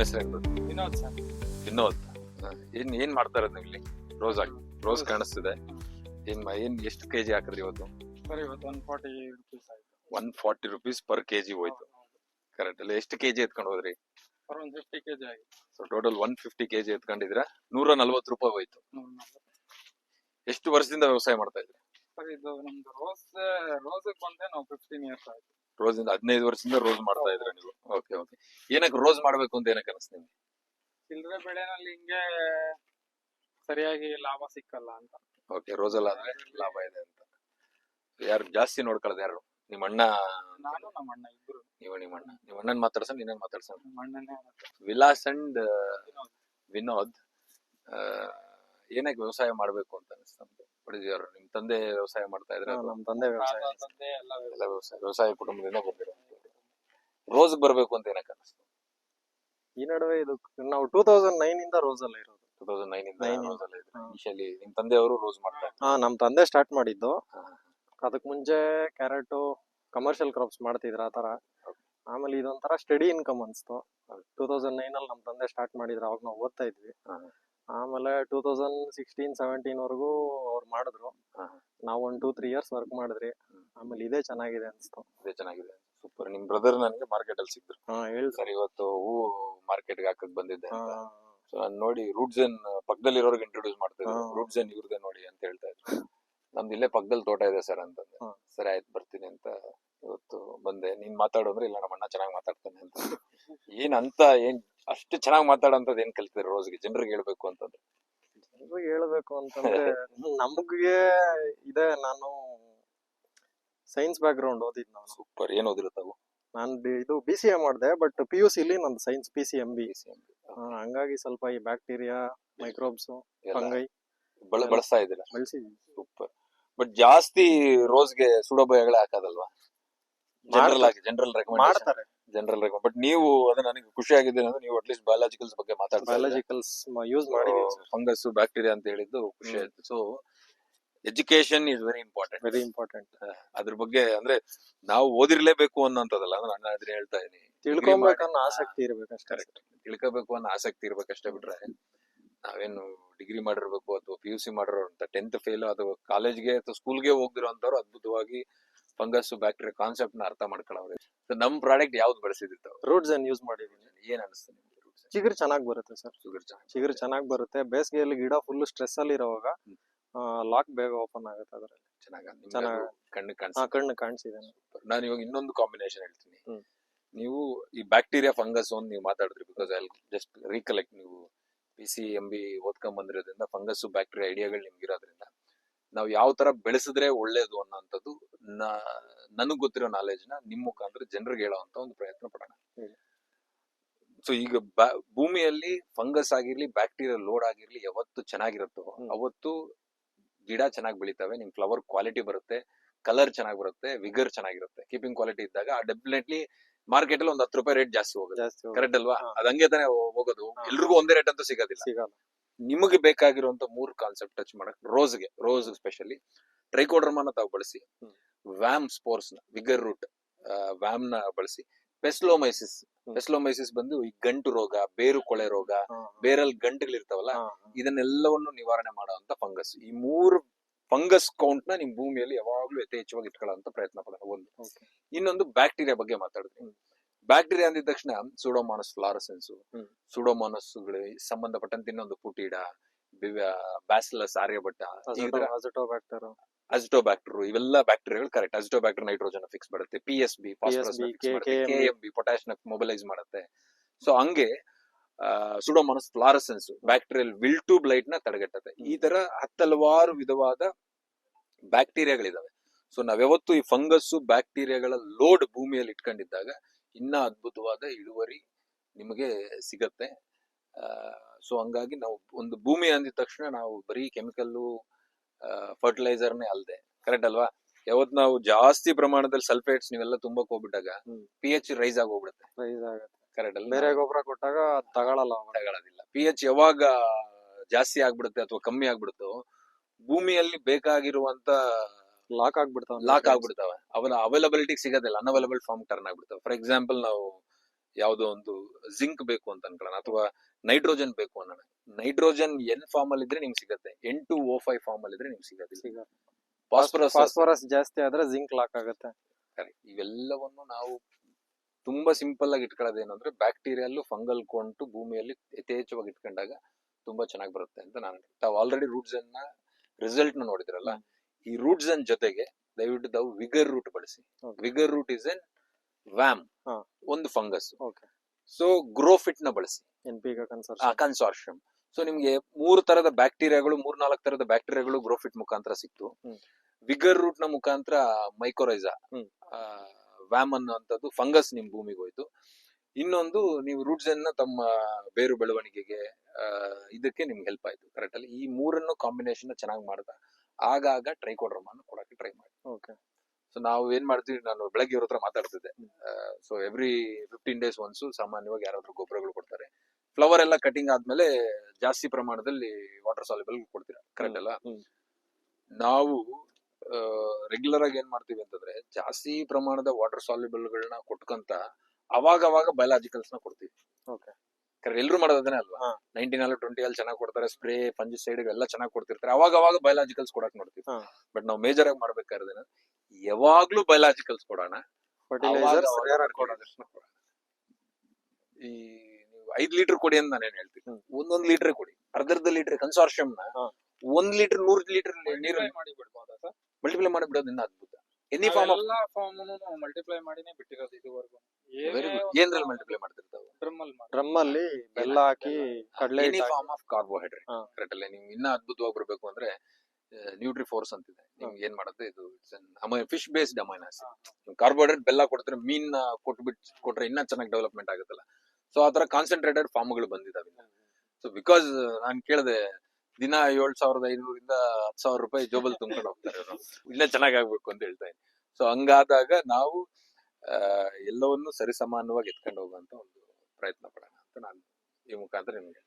ನಿಮ್ಮ ಹೆಸರು ಏನ್ ವಿನೋದ್ ಸರ್ ವಿನೋದ್. ಏನ್ ಏನ್ ಮಾಡ್ತಾ ಇರೋದು ನೀವು ಇಲ್ಲಿ ರೋಸ್ ಹಾಕಿ ರೋಸ್ ಕಾಣಿಸ್ತಿದೆ. ಏನ್ ಮ- ಏನ್ ಎಷ್ಟು ಕೆಜಿ ಹಾಕಿದ್ರಿ ಇವತ್ತು? ಸರ್ ಇವತ್ತು ಒನ್ ಫಾರ್ಟಿ ರುಪೀಸ್ ಆಯ್ತು. One forty rupees per KG ಹೋಯ್ತು. ಕರೆಕ್ಟ್ ಅಲ್ಲ ಎಷ್ಟು ಕೆಜಿ ಎತ್ಕೊಂಡು ಹೋದ್ರಿ? ಸರ್ ಒಂದು ಫಿಫ್ಟಿ ಕೆಜಿ ಆಗಿದೆ so total one fifty KG ಎತ್ಕೊಂಡಿದ್ರ ನೂರ ನಲ್ವತ್ತು ರೂಪಾಯಿ ಹೋಯ್ತು. ನೂರ ನಲ್ವತ್ತು. ಎಷ್ಟು ವರ್ಷದಿಂದ ವ್ಯವಸಾಯ ಮಾಡ್ತಾ ಇದ್ರಿ ಸರ್ ಇದು ನಮ್ದು ರೋಸ್ ರೋಸ್ ಬಂದೆ ನಾವು ಫಿಫ್ಟೀನ್ ಇಯರ್ಸ್ ಆಯ್ತು. ರೋಸ್ ಇಂದ ಹದಿನೈದು ವರ್ಷದಿಂದ ರೋಸ್ ಮಾಡ್ತಾ ಇದ್ರ ನೀವು? ಓಕೆ ಓಕೆ ಏನಕ್ಕೆ ರೋಸ್ ಮಾಡ್ಬೇಕು ಅಂತ ಏನಕ್ಕೆ ಅನಿಸ್ತು ನಿಮ್ಗೆ? ಚಿಲ್ಲರೆ ಬೆಳೆನಲ್ಲಿ ಹಿಂಗೆ ಸರಿಯಾಗಿ ಲಾಭ ಸಿಕ್ಕಲ್ಲ ಅಂತ. ಓಕೆ ರೋಸಲ್ಲ ಆದ್ರೆ ಲಾಭ ಇದೆ ಅಂತ. ಯಾರು ಜಾಸ್ತಿ ನೋಡ್ಕೊಳ್ಳೋದು ಯಾರು? ನಿಮ್ಮ ಅಣ್ಣ ನಾನು ನಮ್ಮ ಅಣ್ಣ ಇಬ್ರು. ನೀವು ನಿಮ್ಮ ಅಣ್ಣ. ನಿಮ್ಮ ಅಣ್ಣನ್ ಮಾತಾಡ್ಸೋಣ ನಿನ್ನ ಮಾತಾಡ್ಸೋಣ. ನಮ್ಮ ಅಣ್ಣನೇ ವಿಲಾಸ್ ಅಂಡ್ ವಿನೋದ್. ವಿನೋದ್ ಏನಕ್ಕೆ ವ್ಯವಸಾಯ ಮಾಡ್ಬೇಕು ಅಂತ ಅನಿಸ್ತು ಪಡಿದಿಯವರು ನಿಮ್ ತಂದೆ ವ್ಯವಸಾಯ ಮಾಡ್ತಾ ಇದ್ರೆ ನಮ್ಮ ತಂದೆ ವ್ಯವಸಾಯ. ತಾತ, ತಂದೆ ಎಲ್ಲ ಎಲ್ಲ ವ್ಯವಸಾಯ ವ್ಯವಸಾಯ ಕುಟುಂಬದಿಂದ ಬಂದಿರೋ ರೋಸ್ ಬರ್ಬೇಕು ಅಂತ ಏನಕ್ಕೆ ಅನಿಸ್ತು? ಈ ನಡುವೆ ಇದು ನಾವು ಟೂ ತೌಸಂಡ್ ನೈನ್ ಇಂದ ರೋಸ್ ಅಲ್ಲ ಇರೋದು. ಟೂ ತೌಸಂಡ್ ನೈನ್ ಇಂದ Nine ರೋಸ್ ಅಲ್ಲ ಇದ್ರೆ. ಹಾ. ಇನಿಷಿಯಲಿ ನಿಮ್ ತಂದೆಯವರು ರೋಸ್ ಮಾಡ್ತಾ ಇದ್ರು. ಹಾ ನಮ್ ತಂದೆ ಸ್ಟಾರ್ಟ್ ಮಾಡಿದ್ದು. ಹಾ. ಅದಕ್ ಮುಂಚೆ ಕ್ಯಾರೆಟ್ ಕಮರ್ಷಿಯಲ್ ಕ್ರಾಪ್ಸ್ ಮಾಡ್ತಿದ್ರು ಆತರ ಆಮೇಲೆ ಇದೊಂಥರ ಸ್ಟಡಿ ಇನ್ಕಮ್ ಅನ್ಸ್ತು. ಟೂ ತೌಸಂಡ್ ನೈನ್ ಅಲ್ಲಿ ನಮ್ ತಂದೆ ಸ್ಟಾರ್ಟ್ ಮಾಡಿದ್ರು ಅವಾಗ ನಾವು ಓದ್ತಾ ಇದ್ವಿ. ಹಾ. ಆಮೇಲೆ ಟೂ ತೌಸಂಡ್ ಸಿಕ್ಸ್ಟೀನ್ ಸೆವೆಂಟೀನ್ ವರ್ಗು ಅವ್ರು ಮಾಡಿದ್ರು. ಹಾ. ನಾವು ಒಂದ್ ಟೂ ತ್ರೀ ಇಯರ್ಸ್ ವರ್ಕ್ ಮಾಡಿದ್ರಿ. ಆಮೇಲೆ ಇದೇ ಚೆನ್ನಾಗಿದೆ ಅನ್ಸ್ತು. ಅದೇ ಚೆನ್ನಾಗಿದೆ. ಸೂಪರ್ ನಿಮ್ ಬ್ರದರ್ ನನಗೆ ಮಾರ್ಕೆಟ್ ಅಲ್ಲಿ ಸಿಕ್ತರು ಹಾ ಹೇಳಿ. ಸರ್ ಇವತ್ತು ಹೂವು ಮಾರ್ಕೆಟ್ ಹಾಕಕ್ ಬಂದಿದ್ದೆ ಹಾ. ಅಂತ ಸೊ ನಾನ್ ನೋಡಿ ರೂಟ್ಸನ್ ಪಕ್ಕದಲ್ಲಿ ಇರೋರ್ಗೆ ಇಂಟ್ರೊಡ್ಯೂಸ್ ಮಾಡ್ತಿದ್ರು ಹಾ. ರೂಟ್ಸನ್ ಇವ್ರದೇ ನೋಡಿ ಅಂತ ಹೇಳ್ತಾ ಇದ್ರು. ನಮ್ದು ಇಲ್ಲೇ ಪಕ್ಕದಲ್ಲಿ ತೋಟ ಇದೆ ಸರ್ ಅಂತಂದೆ. ಹಾ. ಸರಿ ಆಯ್ತು ಬರ್ತೀನಿ ಅಂತ ಇವತ್ತು ಬಂದೆ. ನೀನ್ ಮಾತಾಡೋದ್ರೆ ಇಲ್ಲ ನಮ್ಮ ಅಣ್ಣ ಚೆನ್ನಾಗಿ ಮಾತಾಡ್ತಾನೆ ಅಂತ. ಏನ್ ಅಂತ ಏನ್ ಅಷ್ಟು ಚೆನ್ನಾಗಿ ಮಾತಾಡೋಂಥದ್ದು ಏನ್ ಕಲ್ತಿದ್ರು ರೋಸ್ಗೆ? ಜನರಿಗೆ ಹೇಳ್ಬೇಕು ಅಂತಂದ್ರೆ. ಜನರಿಗೆ ಹೇಳ್ಬೇಕು ಅಂತಂದ್ರೆ ನಮ್ಗೆ ಇದೆ. ನಾನು ಸೈನ್ಸ್ ಬ್ಯಾಕ್ ಗ್ರೌಂಡ್ ಓದಿದ್ ನಾನು. ಸೂಪರ್ ಏನ್ ಓದಿರುತ್ತವು ನಾನು ಇದು ಬಿ ಸಿ ಎ ಮಾಡಿದೆ ಬಟ್ ಪಿ ಯು ಸಿ ಇಲ್ಲಿ ನಂದು science P C M B ಹಂಗಾಗಿ ಸ್ವಲ್ಪ ಈ ಬ್ಯಾಕ್ಟೀರಿಯಾ ಮೈಕ್ರೋಬ್ಸ್ ಫಂಗೈ ಬಳ ಬಳಸ್ತಾ ಇದ್ದೀರಾ? ಬಳಸಿದ್ದೀನಿ ಸೂಪರ್ ಬಟ್ ಜಾಸ್ತಿ ರೋಸ್ಗೆ ಸುಡೋಬಯಗಳೇ ಹಾಕೋದಲ್ವಾ? ಜನರಲ್ ಆಗಿ ಜನರಲ್ ರೆಕಮೆಂಡ್ ಮಾಡ್ತಾರೆ. ಜನರಲ್ ಬಟ್ ನೀವು ಅದು ನನಗೆ ಖುಷಿ ಆಗಿದೆ ಅಂದ್ರೆ ನೀವು ಅಟ್ಲೀಸ್ಟ್ ಬಯಾಲಜಿಕಲ್ಸ್ ಬಗ್ಗೆ ಮಾತಾಡ್ತಾ ಬಯಾಲಜಿಕಲ್ಸ್ ಯೂಸ್ ಮಾಡಿ ಫಂಗಸ್ ಬ್ಯಾಕ್ಟೀರಿಯಾ ಅಂತ ಹೇಳಿದ್ದು ಖುಷಿ ಆಯ್ತು. So education is very important very important ಅದ್ರ ಬಗ್ಗೆ ಅಂದ್ರೆ ನಾವು ಓದಿರ್ಲೇಬೇಕು ಅನ್ನೋಂಥದ್ದಲ್ಲ. ಅಂದ್ರೆ ನಾನು ಅದನ್ನ ಹೇಳ್ತಾ ಇದೀನಿ. ತಿಳ್ಕೊಬೇಕನ್ನೋ ಆಸಕ್ತಿ ಇರ್ಬೇಕಷ್ಟೇ ಕರೆಕ್ಟ್ ತಿಳ್ಕೋಬೇಕು ಅನ್ನೋ ಆಸಕ್ತಿ ಇರ್ಬೇಕಷ್ಟೇ ಬಿಟ್ರೆ ನಾವೇನು ಡಿಗ್ರಿ ಮಾಡಿರ್ಬೇಕು ಅಥವಾ ಪಿ ಯು ಸಿ ಮಾಡಿರೋ ಅಂತ ಟೆಂತ್ ಫೇಲ್ ಅಥವಾ ಕಾಲೇಜ್ಗೆ ಅಥವಾ ಸ್ಕೂಲ್ಗೆ ಹೋಗ್ದಿರೋ ಅಂತವ್ರು ಅದ್ಭುತವಾಗಿ ಫಂಗಸ್ ಬ್ಯಾಕ್ಟೀರಿಯಾ ಕಾನ್ಸೆಪ್ಟ್ನ ಅರ್ಥ ಮಾಡ್ಕೊಳ್ಳೋರು. ಸೊ ನಮ್ ಪ್ರಾಡಕ್ಟ್ ಯಾವ್ದು ಬಳಸಿದಿರ್ತಾವ? ರೂಟ್ಸ್ ಅನ್ ಯೂಸ್ ಮಾಡಿದೀನಿ. ಏನ್ ಅನಿಸ್ತದೆ ಚಿಗರ್ ಚೆನ್ನಾಗಿ ಬರುತ್ತೆ ಸರ್. ಚಿಗರ್ ಚೆನ್ನಾಗಿ ಚಿಗುರು ಚೆನ್ನಾಗಿ ಬರುತ್ತೆ. ಬೇಸಿಗೆಯಲ್ಲಿ ಗಿಡ ಫುಲ್ ಸ್ಟ್ರೆಸ್ ಅಲ್ಲಿ ಇರೋವಾಗ ಲಾಕ್ ಬೇಗ ಓಪನ್ ಆಗುತ್ತೆ ಅದರಲ್ಲಿ. ಚೆನ್ನಾಗಿ ಕಣ್ಣು ಕಾಣಿಸ್ತು ಕಣ್ಣು ಕಾಣಿಸಿದೆ ನಾನು ಇವಾಗ ಇನ್ನೊಂದು ಕಾಂಬಿನೇಷನ್ ಹೇಳ್ತೀನಿ. ನೀವು ಈ ಬ್ಯಾಕ್ಟೀರಿಯಾ ಫಂಗಸ್ ಒಂದು ನೀವು ಮಾತಾಡಿದ್ರಿ ಬಿಕಾಸ್ ಐ ಜಸ್ಟ್ ರೀಕಲೆಕ್ಟ್ ನೀವು ಪಿ ಸಿ ಎಂ ಬಿ ಓದ್ಕೊಂಡ್ ಬಂದಿರೋದ್ರಿಂದ ಫಂಗಸ್ ಬ್ಯಾಕ್ಟೀರಿಯಾ ಐಡಿಯಾಗಳು ನಿಮ್ಗೆ ಇರೋದ್ರಿಂದ ನಾವು ಯಾವ ತರ ಬೆಳೆಸಿದ್ರೆ ಒಳ್ಳೇದು ಅನ್ನೋಂಥದ್ದು ನನಗ್ ಗೊತ್ತಿರೋ ನಾಲೆಜ್ನ ನಿಮ್ ಮುಖಾಂತರ ಜನರಿಗೆ ಹೇಳೋಂತ ಒಂದು ಪ್ರಯತ್ನ ಪಡೋಣ. ಹೇಳಿ. ಸೊ ಈಗ ಭೂಮಿಯಲ್ಲಿ ಫಂಗಸ್ ಆಗಿರ್ಲಿ ಬ್ಯಾಕ್ಟೀರಿಯಾ ಲೋಡ್ ಆಗಿರ್ಲಿ ಯಾವತ್ತು ಚೆನ್ನಾಗಿರುತ್ತೋ. ಅವತ್ತು ಗಿಡ ಚೆನ್ನಾಗಿ ಬೆಳಿತಾವೆ ನಿಮ್ ಫ್ಲವರ್ ಕ್ವಾಲಿಟಿ ಬರುತ್ತೆ ಕಲರ್ ಚೆನ್ನಾಗಿ ಬರುತ್ತೆ ವಿಗರ್ ಚೆನ್ನಾಗಿರುತ್ತೆ. ಕೀಪಿಂಗ್ ಕ್ವಾಲಿಟಿ ಇದ್ದಾಗ ಡೆಫಿನೆಟ್ಲಿ ಮಾರ್ಕೆಟ್ ಅಲ್ಲಿ ಒಂದು ಹತ್ತು ರೂಪಾಯಿ ರೇಟ್ ಜಾಸ್ತಿ ಹೋಗುತ್ತೆ. ಕರೆಕ್ಟ್ ಅಲ್ವಾ. ಅದ್ ಹಂಗೆ ತಾನೇ ಹೋಗೋದು. ಎಲ್ರಿಗೂ ಒಂದೇ ರೇಟ್ ಅಂತೂ ಸಿಗೋದಿಲ್ಲ. ಸಿಗಲ್ಲ. ನಿಮಗೆ ಬೇಕಾಗಿರುವಂತ ಮೂರು ಕಾನ್ಸೆಪ್ಟ್ ಟಚ್ ಮಾಡಕ್ ರೋಸ್ಗೆ ರೋಸ್ ಸ್ಪೆಷಲಿ ಟ್ರೈಕೋಡ್ರಮಾನ ತಾವು ಬಳಸಿ. ವ್ಯಾಮ್ ಸ್ಪೋರ್ಸ್ನ ವಿಗರ್ ರೂಟ್ ವ್ಯಾಮ್ನ ಬಳಸಿ ಪೆಸ್ಲೋಮೈಸಿಸ್. ಪೆಸ್ಲೋಮೈಸಿಸ್ ಬಂದು ಈ ಗಂಟು ರೋಗ ಬೇರು ಕೊಳೆ ರೋಗ ಬೇರಲ್ ಬೇರಲ್ಲಿ ಗಂಟುಗಳಿರ್ತಾವಲ್ಲ ಇದನ್ನೆಲ್ಲವನ್ನು ನಿವಾರಣೆ ಮಾಡುವಂತ ಫಂಗಸ್. ಈ ಮೂರು ಫಂಗಸ್ ಕೌಂಟ್ನ ನಿಮ್ ಭೂಮಿಯಲ್ಲಿ ಯಾವಾಗ್ಲೂ ಯಥೇಚ್ಛವಾಗಿ ಇಟ್ಕೊಳ್ಳುವಂತ ಪ್ರಯತ್ನ ಪಡೋಣ. ಒಂದು. ಇನ್ನೊಂದು ಬ್ಯಾಕ್ಟೀರಿಯಾ ಬಗ್ಗೆ ಮಾತಾಡಿದ್ವಿ ಹ್ಮ್. ಬ್ಯಾಕ್ಟೀರಿಯಾ ಅಂದಿದ ತಕ್ಷಣ ಸೂಡೋಮಾನಸ್ ಫ್ಲಾರಸೆನ್ಸ್ ಸುಡೋಮಾನಸ್ಗಳಿಗೆ ಸೂಡೋಮಾನಸ್ ಸಂಬಂಧಪಟ್ಟಂತೆ ಇನ್ನೊಂದು ಪುಟೀಡ ಬ್ಯಾಸಿಲಸ್ ಆರ್ಯಭಟ್ಟ ಅಜಿಟೋ ಬ್ಯಾಕ್ಟರ್ ಇವೆಲ್ಲ ಬ್ಯಾಕ್ಟೀರಿಯಾಗಳು ಕರೆಕ್ಟ್ ಅಜಿಟೋಬ್ಯಾಕ್ಟರ್ ನೈಟ್ರೋಜನ್ ಫಿಕ್ಸ್ ಮಾಡುತ್ತೆ. P S B. M B ಪೊಟ್ಯಾಶ್ನ mobilise ಮಾಡುತ್ತೆ. ಸೊ ಹಂಗೆ pseudomonas fluorescens bacterial wilt to ಬ್ಲೈಟ್ನ ತಡೆಗಟ್ಟುತ್ತೆ. ಈ ತರ ಹತ್ತಲವಾರು ವಿಧವಾದ ಬ್ಯಾಕ್ಟೀರಿಯಾಗಳಿದಾವೆ ಸೊ ನಾವ್ಯಾವತ್ತು ಈ ಫಂಗಸ್ ಬ್ಯಾಕ್ಟೀರಿಯಾಗಳ ಲೋಡ್ ಭೂಮಿಯಲ್ಲಿ ಇಟ್ಕೊಂಡಿದ್ದಾಗ ಇನ್ನ ಅದ್ಭುತವಾದ ಇಳುವರಿ ನಿಮಗೆ ಸಿಗತ್ತೆ. ಸೊ ಹಂಗಾಗಿ ನಾವು ಒಂದು ಭೂಮಿ ಅಂದಿದ ತಕ್ಷಣ ನಾವು ಬರೀ ಕೆಮಿಕಲ್ಲು ಫರ್ಟಿಲೈಸರ್ನೇ ಅಲ್ಲದೆ ಕರೆಕ್ಟ್ ಅಲ್ವಾ? ಯಾವತ್ ನಾವು ಜಾಸ್ತಿ ಪ್ರಮಾಣದಲ್ಲಿ ಸಲ್ಫೇಟ್ಸ್ ನೀವೆಲ್ಲ ತುಂಬಕ್ ಹೋಗ್ಬಿಟ್ಟಾಗ. ಪಿ ಎಚ್ ರೈಸ್ ಆಗಿ ಹೋಗ್ಬಿಡುತ್ತೆ ಪ್ರೈಸ್ ಆಗುತ್ತೆ. ಕರೆಕ್ಟ್ ಅಲ್ಲ ಬೇರೆ ಗೊಬ್ಬರ ಕೊಟ್ಟಾಗ ತಗೊಳಲ್ಲ. ತಗೊಳ್ಳೋದಿಲ್ಲ ಪಿ ಎಚ್ ಯಾವಾಗ ಜಾಸ್ತಿ ಆಗ್ಬಿಡುತ್ತೆ ಅಥವಾ ಕಮ್ಮಿ ಆಗ್ಬಿಡುತ್ತೋ ಭೂಮಿಯಲ್ಲಿ ಬೇಕಾಗಿರುವಂತ ಲಾಕ್ ಆಗ್ಬಿಡ್ತಾವ ಲಾಕ್ ಆಗ್ಬಿಡ್ತಾವೆ. ಅವನ ಅವೈಲಬಿಲಿಟಿ ಸಿಗೋದಿಲ್ಲ. ಅನ್ಅವೈಲಬಲ್ ಫಾರ್ಮ್ ಟರ್ನ್ ಆಗ್ಬಿಡ್ತಾವೆ. ಫಾರ್ ಎಕ್ಸಾಂಪಲ್ ನಾವು ಯಾವ್ದೋ ಒಂದು ಜಿಂಕ್ ಬೇಕು ಅಂತ ಅನ್ಕೊಳ್ಳೋಣ ಅಥವಾ ನೈಟ್ರೋಜನ್ ಬೇಕು ಅನ್ನೋಣ. ನೈಟ್ರೋಜನ್ ಎನ್ ಫಾರ್ಮ್ ಅಲ್ಲಿ ಇದ್ರೆ ನಿಮ್ಗೆ ಸಿಗತ್ತೆ. N two O five form ಅಲ್ಲಿ ಇದ್ರೆ ನಿಮ್ಗೆ ಸಿಗತ್ತೆ. ಫಾಸ್ಫರಸ್. ಫಾಸ್ಫರಸ್ ಜಾಸ್ತಿ ಆದ್ರೆ ಜಿಂಕ್ ಲಾಕ್ ಆಗುತ್ತೆ. ಇವೆಲ್ಲವನ್ನು ನಾವು ತುಂಬಾ ಸಿಂಪಲ್ ಆಗಿ ಇಟ್ಕೊಳ್ಳೋದು ಅಂದ್ರೆ ಬ್ಯಾಕ್ಟೀರಿಯಲ್ ಫಂಗಲ್ ಕೊಂಟು ಭೂಮಿಯಲ್ಲಿ ಯಥೇಚ್ಛವಾಗಿ ಇಟ್ಕೊಂಡಾಗ ತುಂಬಾ ಚೆನ್ನಾಗಿ ಬರುತ್ತೆ ಅಂತ ನಾನು ತಾವು ಆಲ್ರೆಡಿ ರೂಟ್ಸ್ ಅನ್ನ ರಿಸಲ್ಟ್ನ ನೋಡಿದ್ರಲ್ಲ? ಈ ರೂಟ್ಸ್ ಅನ್ ಜೊತೆಗೆ ದಯವಿಟ್ಟು ತಾವು ವಿಗರ್ ರೂಟ್ ಬಳಸಿ. Vigour root is an VAM. ಒಂದು ಫಂಗಸ್ ಓಕೆ ಸೊ ಗ್ರೋಫಿಟ್ನ ಬಳಸಿ. ಎನ್ ಪಿ ಕನ್ಸಾರ್ಷಿಯಂ ಸೊ ನಿಮ್ಗೆ ಮೂರು ತರದ ಬ್ಯಾಕ್ಟೀರಿಯಾಗಳು ಮೂರ್ ನಾಲ್ಕು ತರದ ಬ್ಯಾಕ್ಟೀರಿಯಾಗಳು ಗ್ರೋಫಿಟ್ ಮುಖಾಂತರ ಸಿಕ್ತು. ವಿಗರ್ ರೂಟ್ನ ಮುಖಾಂತರ ಮೈಕೋರೈಸಾ. ವ್ಯಾಮ್ ಅನ್ನುವಂಥದ್ದು ಫಂಗಸ್ ನಿಮ್ ಭೂಮಿಗೆ ಹೋಯ್ತು. ಇನ್ನೊಂದು ನೀವು ರೂಟ್ಸ್ ಅನ್ನ ತಮ್ಮ ಬೇರು ಬೆಳವಣಿಗೆಗೆ ಇದಕ್ಕೆ ನಿಮ್ಗೆ ಹೆಲ್ಪ್ ಆಯ್ತು. ಕರೆಕ್ಟ್ ಅಲ್ಲಿ ಈ ಮೂರನ್ನು ಕಾಂಬಿನೇಷನ್ ಚೆನ್ನಾಗಿ ಮಾಡ್ದ. ಆಗಾಗ ಟ್ರೈಕೋಡ್ರಮನ್ನು ಕೊಡಕ್ಕೆ ಟ್ರೈ ಮಾಡಿ. ಓಕೆ ಸೊ ನಾವು ಏನ್ ಮಾಡ್ತೀವಿ ನಾನು ಬೆಳಗ್ಗೆ ಇವ್ರ ಹತ್ರ ಮಾತಾಡ್ತಿದ್ದೆ. So every fifteen days once ಸಾಮಾನ್ಯವಾಗಿ ಯಾರಾದ್ರೂ ಗೊಬ್ಬರಗಳು ಕೊಡ್ತಾರೆ. ಫ್ಲವರ್ ಎಲ್ಲ ಕಟಿಂಗ್ ಆದ್ಮೇಲೆ ಜಾಸ್ತಿ ಪ್ರಮಾಣದಲ್ಲಿ ವಾಟರ್ ಸಾಲಿಬಲ್ ಕೊಡ್ತೀರಾ ಕರೆಕ್ಟ್ ಅಲ್ಲ. ನಾವು ರೆಗ್ಯುಲರ್ ಆಗಿ ಏನ್ ಮಾಡ್ತೀವಿ ಅಂತಂದ್ರೆ ಜಾಸ್ತಿ ಪ್ರಮಾಣದ ವಾಟರ್ ಸಾಲಿಬಲ್ಗಳನ್ನ ಗಳನ್ನ ಕೊಟ್ಕೊಂತ ಅವಾಗ ಅವಾಗ ಬಯಲಾಜಿಕಲ್ಸ್ನ ಕೊಡ್ತೀವಿ. ಕರೆಕ್ಟ್ ಎಲ್ಲರೂ ಮಾಡೋದನ್ನೇ ಅಲ್ವಾ. ನೈನ್ಟೀನ್ ಅಲ್ಲಿ ಟ್ವೆಂಟಿ ಅಲ್ಲಿ ಚೆನ್ನಾಗಿ ಕೊಡ್ತಾರೆ ಸ್ಪ್ರೇ ಫಂಜಿಸೈಡ್ ಎಲ್ಲ ಚೆನ್ನಾಗಿ ಕೊಡ್ತಿರ್ತಾರೆ. ಅವಾಗ ಅವಾಗ ಬಯಲಾಜಿಕಲ್ಸ್ ಕೊಡಕ್ ನೋಡ್ತೀವಿ. ಬಟ್ ನಾವು ಮೇಜರ್ ಆಗಿ ಮಾಡ್ಬೇಕಾದ್ರೆ ಯಾವಾಗ್ಲೂ ಬಯಲಾಜಿಕಲ್ಸ್ ಕೊಡೋಣ. ಫರ್ಟಿಲೈಸರ್ ಅವಾಗ ಸರಿಯಾಗಿ ಅವಾಗ ಕೊಡೋದು. ಈ ಐದ್ ಲೀಟರ್ ಕೊಡಿ ಅಂತ ನಾನೇನ್ ಹೇಳ್ತೀನಿ. ಒಂದೊಂದ್ ಲೀಟರ್ ಕೊಡಿ. ಅರ್ಧರ್ಧ ಲೀಟರ್ ಕನ್ಸಾರ್ಷಿಯಂ ನ. ಒಂದ್ ಲೀಟರ್ ನೂರ್ ಲೀಟರ್ ನೀರು ಮಾಡಿ ಬಿಡ್ಬೋದಾ ಸರ್? ಮಲ್ಟಿಪ್ಲೈ ಮಾಡಿ ಬಿಡೋದ್ರಿಂದ ಅದ್ಭುತ. ಎನಿ ಫಾರ್ಮ್ ಎಲ್ಲಾ ಫಾರ್ಮ್ ಮಲ್ಟಿಪ್ಲೈ ಮಾಡಿನೇ ಬಿಟ್ಟಿರೋದು ಇದುವರೆಗೂ. ವೆರಿ ಗುಡ್ ಏನ್ರಲ್ಲಿ ಮಲ್ಟಿಪ್ಲೈ ಮಾಡ್ತಿರ್ತಾವೆ ಡ್ರಮ್ ಅಲ್ಲಿ ಬೆಲ್ಲ ಹಾಕಿ ಕಡಲೆ ಎನಿ ಫಾರ್ಮ್ ಆಫ್ ಕಾರ್ಬೋಹೈಡ್ರೇಟ್ ಹಾ. ಕರೆಕ್ಟ್ ಅಲ್ಲೇ. ನೀವು ಇನ್ನ ಅದ್ಭುತವಾಗಿ ಬರಬೇಕು ಅಂದ್ರೆ ನ್ಯೂಟ್ರಿ ಫೋರ್ಸ್ ಅಂತಿದೆ. ನಿಮ್ಗೆ ಏನ್ ಮಾಡುತ್ತೆ ಇದು fish based amine acid carbohydrate ಬೆಲ್ಲ ಕೊಡ್ತಾರೆ ಮೀನ್ ಕೊಟ್ಬಿಟ್ಟು ಕೊಟ್ರೆ ಇನ್ನ ಚೆನ್ನಾಗಿ ಡೆವಲಪ್ಮೆಂಟ್ ಆಗುತ್ತಲ್ಲ. ಸೊ ಆತರ ಕಾನ್ಸಂಟ್ರೇಟೆಡ್ ಫಾರ್ಮ್ಗಳು ಬಂದಿದಾವೆ ಸೊ ಬಿಕಾಸ್ ನಾನ್ ಕೇಳಿದೆ, ದಿನ ಏಳ್ ಸಾವಿರದ ಐನೂರಿಂದ ಹತ್ತು ಸಾವಿರ ರೂಪಾಯಿ ಜೋಬಲ್ ತುಂಬ್ಕೊಂಡು ಹೋಗ್ತಾರೆ ಇನ್ನ ಚೆನ್ನಾಗಿ ಆಗ್ಬೇಕು ಅಂತ ಹೇಳ್ತಾ ಇದ್ದೀನಿ. ಸೊ ಹಂಗಾದಾಗ ನಾವು ಎಲ್ಲವನ್ನು ಸರಿಸಮಾನವಾಗಿ ಎತ್ಕೊಂಡು ಹೋಗುವಂತ ಒಂದು ಪ್ರಯತ್ನ ಪಡೋಣ ಅಂತ ನಾನು ಈ ಮುಖಾಂತರ ನಿಮ್ಗೆ